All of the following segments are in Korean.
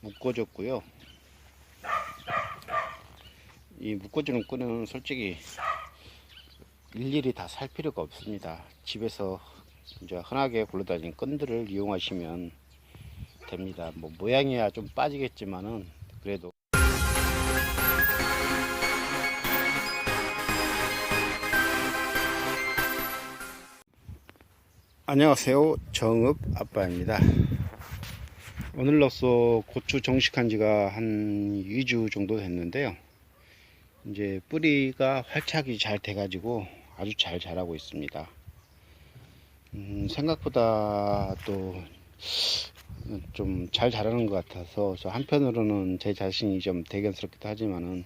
묶어줬고요. 이 묶어주는 끈은 솔직히 일일이 다 살 필요가 없습니다. 집에서 이제 흔하게 굴러다니는 끈들을 이용하시면 됩니다. 뭐 모양이야 좀 빠지겠지만은 그래도 안녕하세요. 정읍 아빠입니다. 오늘로써 고추 정식한 지가 한 2주 정도 됐는데요. 이제 뿌리가 활착이 잘 돼가지고 아주 잘 자라고 있습니다. 음, 생각보다 또 좀 잘 자라는 것 같아서 저 한편으로는 제 자신이 좀 대견스럽기도 하지만은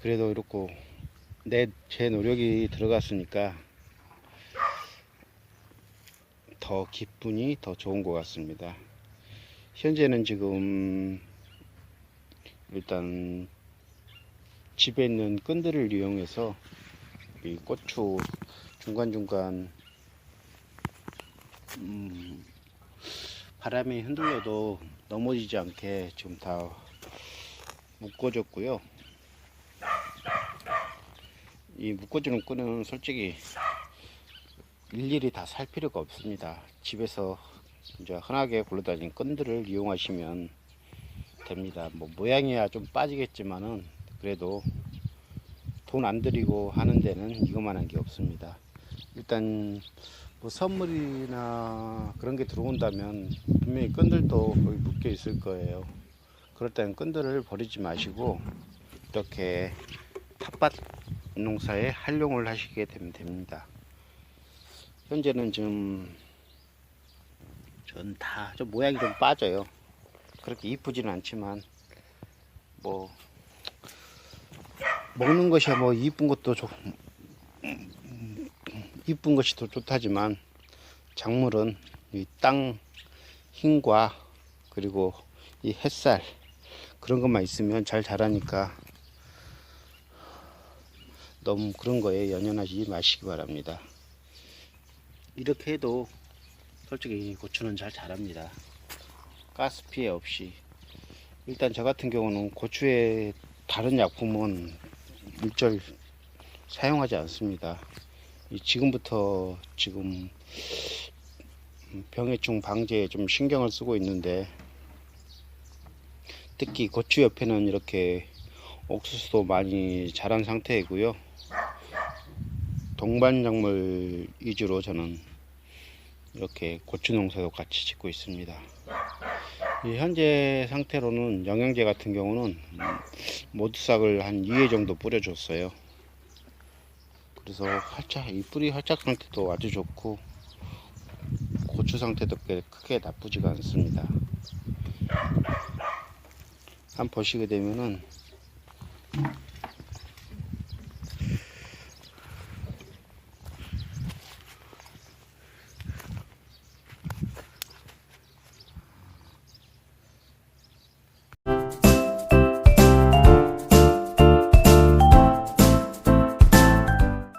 그래도 이렇게 내제 노력이 들어갔으니까 더 기분이 더 좋은 것 같습니다. 현재는 지금 일단 집에 있는 끈들을 이용해서 이 고추 중간중간 음, 바람이 흔들려도 넘어지지 않게 지금 다 묶어줬고요. 이 묶어주는 끈은 솔직히 일일이 다 살 필요가 없습니다. 집에서 이제 흔하게 굴러다니는 끈들을 이용하시면 됩니다. 뭐 모양이야 좀 빠지겠지만은 그래도 돈 안 들이고 하는 데는 이것만한 게 없습니다. 일단 뭐 선물이나 그런 게 들어온다면 분명히 끈들도 거기 묶여 있을 거예요. 그럴 때는 끈들을 버리지 마시고 이렇게 텃밭 농사에 활용을 하시게 되면 됩니다. 현재는 지금 전 다 좀 모양이 좀 빠져요. 그렇게 이쁘지는 않지만 뭐 먹는 것이 뭐 이쁜 것도 좋 이쁜 것이 더 좋다지만 작물은 이 땅 힘과 그리고 이 햇살 그런 것만 있으면 잘 자라니까 너무 그런 거에 연연하지 마시기 바랍니다. 이렇게 해도 솔직히 이 고추는 잘 자랍니다. 가스 피해 없이. 일단 저 같은 경우는 고추에 다른 약품은 일절 사용하지 않습니다. 이 지금부터 지금 병해충 방제에 좀 신경을 쓰고 있는데 특히 고추 옆에는 이렇게 옥수수도 많이 자란 상태이고요. 동반 작물 위주로 저는 이렇게 고추 농사도 같이 짓고 있습니다. 이 현재 상태로는 영양제 같은 경우는 모두싹을 한 2회 정도 뿌려줬어요. 그래서 활짝 이 뿌리 활짝 상태도 아주 좋고 고추 상태도 꽤 크게 나쁘지가 않습니다. 한번 보시게 되면은